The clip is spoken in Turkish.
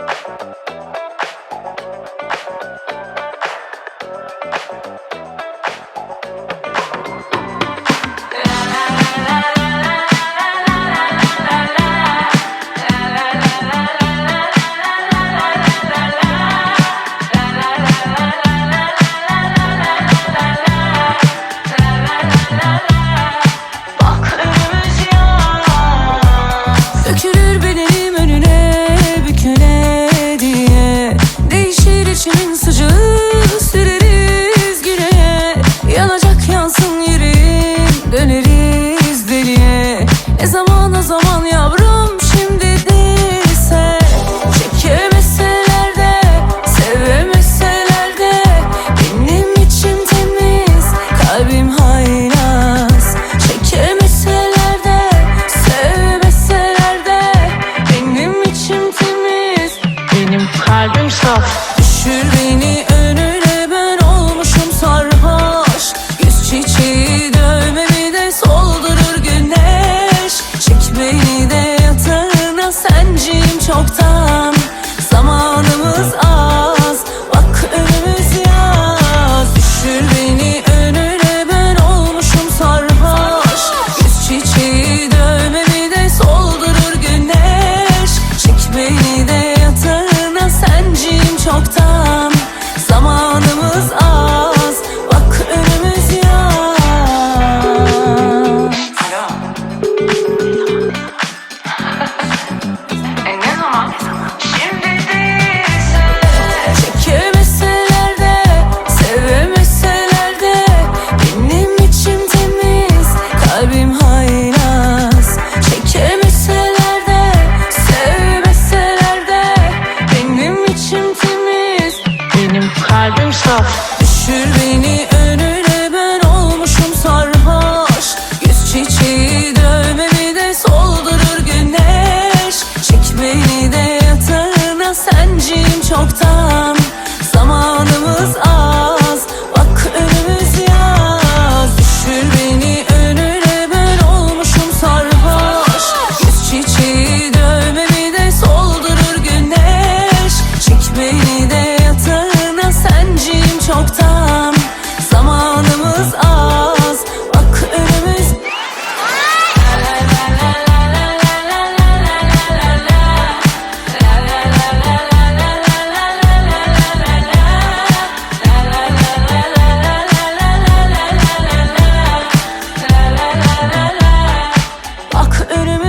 Bak o zaman yavrum şimdi değilse? Çekemeseler de sevemeseler de. Benim içim temiz kalbim haylaz. Çekemeseler de sevmeseler de. Benim içim temiz Benim kalbim saf. Düşür senciyim çoktan Düşür beni önüne ben olmuşum sarhoş. Yüz çiçeği dövmemi de soldurur güneş. Çek beni de yatağına senciyim çoktan önümü